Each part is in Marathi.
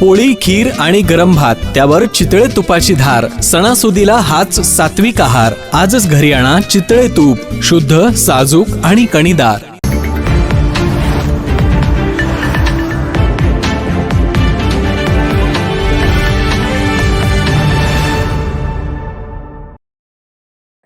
पोळी खीर आणि गरम भात त्यावर चितळे तुपाची धार सणासुदीला हाच सात्विक आहार. आजच घरी आणा चितळे तूप शुद्ध साजूक आणि कणीदार.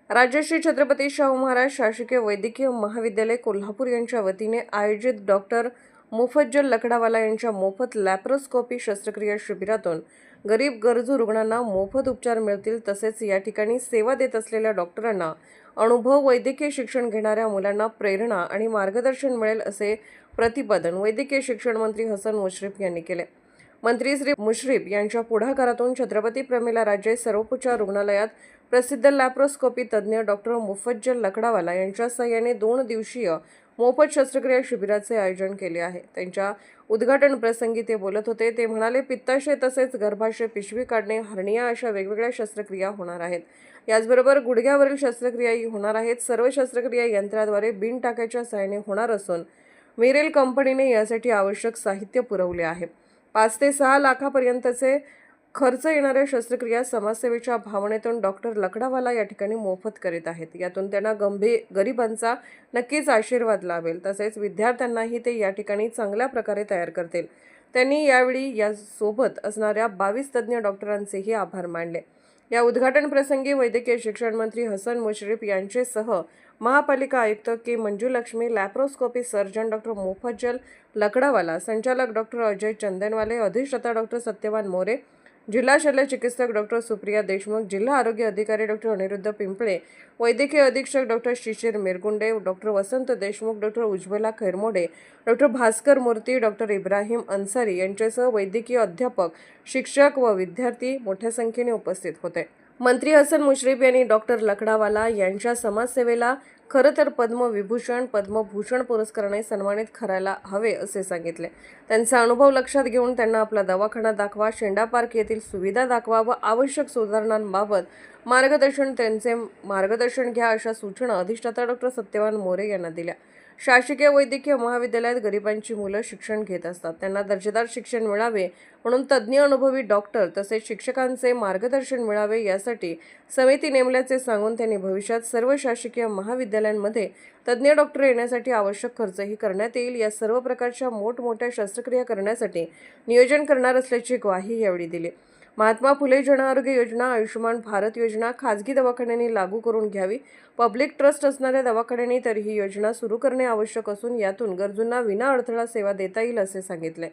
राजश्री छत्रपती शाहू महाराज शासकीय वैद्यकीय महाविद्यालय कोल्हापूर यांच्या वतीने आयोजित डॉक्टर मुफज्जल लकडावाला यांच्या मोफत लॅप्रोस्कोपी शस्त्रक्रिया शिबिरातून गरीब गरजू रुग्णांना मोफत उपचार मिळतील तसेच या ठिकाणी सेवा देत असलेल्या डॉक्टरांना अनुभव वैद्यकीय शिक्षण घेणाऱ्या मुलांना प्रेरणा आणि मार्गदर्शन मिळेल असे प्रतिपादन वैद्यकीय शिक्षण मंत्री हसन मुश्रीफ यांनी केले. मंत्री श्री मुश्रीफ यांच्या पुढाकारातून छत्रपती प्रमिला राजे सर्वोपचार रुग्णालयात प्रसिद्ध लॅप्रोस्कोपी तज्ज्ञ डॉक्टर मुफज्जल लकडावाला यांच्या सहाय्याने दोन दिवसीय मोफत शस्त्रक्रिया शिबिराचे आयोजन केले आहे. त्यांच्या उद्घाटन प्रसंगी ते बोलत होते. ते म्हणाले पित्ताशय तसेच गर्भाशय पिशवी काढणे हर्निया अशा वेगवेगळ्या शस्त्रक्रिया होणार आहेत. याचबरोबर गुडघ्यावरील शस्त्रक्रियाही होणार आहेत. सर्व शस्त्रक्रिया यंत्राद्वारे बिन टाकायच्या सहाय्याने होणार असून मिरेल कंपनीने यासाठी आवश्यक साहित्य पुरवले आहे. पाच ते सहा लाखापर्यंतचे खर्च येणाऱ्या शस्त्रक्रिया समाजसेवेच्या भावनेतून डॉक्टर लकडावाला या ठिकाणी मोफत करीत आहेत. यातून त्यांना गंभीर गरिबांचा नक्कीच आशीर्वाद लाभेल. तसेच विद्यार्थ्यांनाही ते या ठिकाणी चांगल्या प्रकारे तयार करतील. त्यांनी यावेळी यासोबत असणाऱ्या बावीस तज्ज्ञ डॉक्टरांचेही आभार मानले. या उद्घाटन प्रसंगी वैद्यकीय शिक्षण मंत्री हसन मुश्रीफ यांचेसह महापालिका आयुक्त K Manjulakshmi laparoscopy surgeon doctor Mofazzal Lakdawala संचालक डॉक्टर अजय चंदनवाले अधिष्ठाता डॉक्टर सत्यवान मोरे जिल्हा शल्य चिकित्सक डॉक्टर सुप्रिया देशमुख जिल्हा आरोग्य अधिकारी डॉक्टर अनिरुद्ध पिंपळे वैद्यकीय अधीक्षक doctor Shishir Mirgunde doctor Vasant Deshmukh doctor Ujjwala Khairmode doctor Bhaskar Murthy doctor Ibrahim Ansari यांच्यासह वैद्यकीय अध्यापक शिक्षक व विद्यार्थी मोठ्या संख्येने उपस्थित होते. मंत्री हसन मुश्रीफ यांनी डॉक्टर लकडावाला यांच्या समाजसेवेला खरं तर पद्मविभूषण पद्मभूषण पुरस्काराने सन्मानित करायला हवे असे सांगितले. त्यांचा अनुभव लक्षात घेऊन त्यांना आपला दवाखाना दाखवा शेंडा पार्क येथील सुविधा दाखवा व आवश्यक सुधारणांबाबत मार्गदर्शन त्यांचे मार्गदर्शन घ्या अशा सूचना अधिष्ठाता डॉक्टर सत्यवान मोरे यांना दिल्या. शासकीय वैद्यकीय महाविद्यालयात गरिबांची मुलं शिक्षण घेत असतात. त्यांना दर्जेदार शिक्षण मिळावे म्हणून तज्ज्ञ अनुभवी डॉक्टर तसेच शिक्षकांचे मार्गदर्शन मिळावे यासाठी समिती नेमल्याचे सांगून त्यांनी भविष्यात सर्व शासकीय महाविद्यालयांमध्ये तज्ज्ञ डॉक्टर येण्यासाठी आवश्यक खर्चही करण्यात येईल. या सर्व प्रकारच्या मोठमोठ्या शस्त्रक्रिया करण्यासाठी नियोजन करणार असल्याची ग्वाही यावेळी दिली. महात्मा फुले जनआरोग्य योजना आयुष्यमान भारत योजना खाजगी दवाखान्यांनी लागू करून घ्यावी. पब्लिक ट्रस्ट असणाऱ्या दवाखान्यांनी तर ही योजना सुरू करणे आवश्यक असून यातून गरजूंना विना अडथळा सेवा देता येईल असे सांगितले.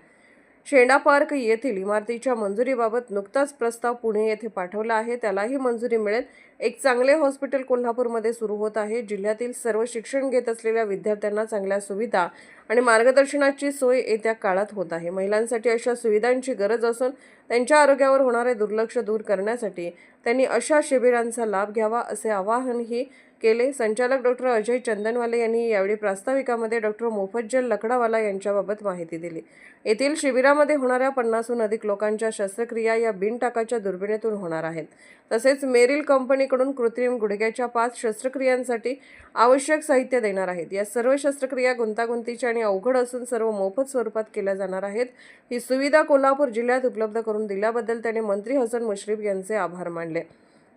शेंडा पार्क येथील इमारतीच्या मंजुरीबाबत नुकताच प्रस्ताव पुणे येथे पाठवला आहे. त्यालाही मंजुरी मिळेल. एक चांगले हॉस्पिटल कोल्हापूरमध्ये सुरू होत आहे. जिल्ह्यातील सर्व शिक्षण घेत असलेल्या विद्यार्थ्यांना चांगल्या सुविधा आणि मार्गदर्शनाची सोय येत्या काळात होत आहे. महिलांसाठी अशा सुविधांची गरज असून त्यांच्या आरोग्यावर होणारे दुर्लक्ष दूर करण्यासाठी त्यांनी अशा शिबिरांचा लाभ घ्यावा असे आवाहनही केले. संचालक डॉक्टर अजय चंदनवाले यांनी यावेळी प्रास्ताविकामध्ये डॉक्टर मोफज्जल लकडावाला यांच्याबाबत माहिती दिली. येथील शिबिरामध्ये होणाऱ्या पन्नासहून अधिक लोकांच्या शस्त्रक्रिया या बिनटाकाच्या दुर्बिणीतून होणार आहेत. तसेच मेरिल कंपनीकडून कृत्रिम गुडघ्याच्या पाच शस्त्रक्रियांसाठी आवश्यक साहित्य देणार आहेत. या सर्व शस्त्रक्रिया गुंतागुंतीच्या आणि अवघड असून सर्व मोफत स्वरूपात केल्या जाणार आहेत. ही सुविधा कोल्हापूर जिल्ह्यात उपलब्ध करून दिल्याबद्दल त्यांनी मंत्री हसन मुश्रीफ यांचे आभार मानले.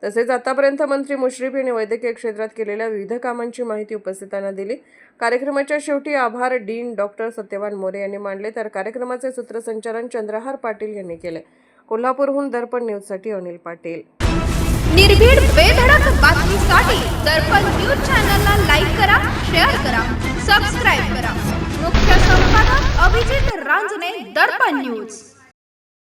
तसेच आतापर्यंत मंत्री मुश्रीफ यांनी वैद्यकीय क्षेत्रात केलेल्या विविध कामांची माहिती उपस्थितांना दिली. कार्यक्रमाच्या शेवटी आभार डीन डॉक्टर सत्यवान मोरे यांनी मांडले. तर कार्यक्रमाचे सूत्रसंचालन चंद्रहार पाटील यांनी केले. कोल्हापूरहून दर्पण न्यूजसाठी अनिल पाटील. निर्भीड बेधडक बातमीसाठी दर्पण न्यूज चॅनलला लाईक करा शेअर करा सबस्क्राईब करा. मुख्य संपादक अभिजित रांजणे दर्पण न्यूज.